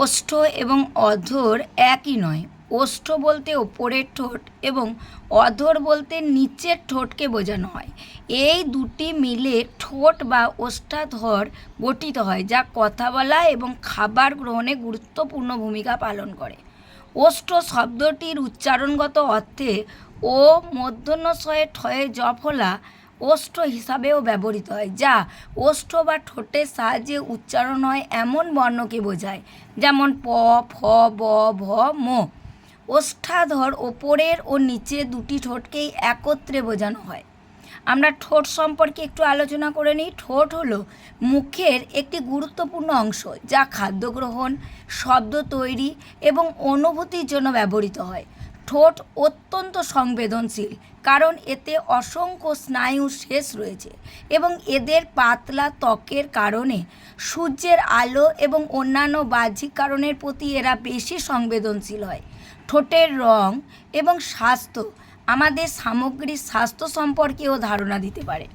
ওষ্ঠ এবং অধর একই নয়। ওষ্ঠ বলতে ওপরের ঠোঁট এবং অধর বলতে নিচের ঠোঁটকে বোঝানো হয়। এই দুটি মিলে ঠোঁট বা ওষ্ঠাধর গঠিত হয়, যা কথা বলা এবং খাবার গ্রহণে গুরুত্বপূর্ণ ভূমিকা পালন করে। ওষ্ঠ শব্দটির উচ্চারণগত অর্থে ও মূর্ধন্যশয়ে ঠয়ে জফলা ওষ্ঠ হিসাবেও ব্যবহৃত হয়, যা ওষ্ঠ বা ঠোঁটের সাহায্যে উচ্চারণ হয় এমন বর্ণকে বোঝায়, যেমন প, ফ ব ভ, ম। ওষ্ঠাধর ওপরের ও নিচে দুটি ঠোঁটকেই একত্রে বোঝানো হয়। আমরা ঠোঁট সম্পর্কে একটু আলোচনা করে নিই। ঠোঁট হলো মুখের একটি গুরুত্বপূর্ণ অংশ, যা খাদ্য গ্রহণ, শব্দ তৈরি এবং অনুভূতির জন্য ব্যবহৃত হয়। ঠোঁট অত্যন্ত সংবেদনশীল, কারণ এতে অসংখ্য স্নায়ু শেষ রয়েছে এবং এদের পাতলা ত্বকের কারণে সূর্যের আলো এবং অন্যান্য বাহ্যিক কারণের প্রতি এরা বেশি সংবেদনশীল হয়। ঠোঁটের রং এবং স্বাস্থ্য আমাদের সামগ্রিক স্বাস্থ্য সম্পর্কেও ধারণা দিতে পারে।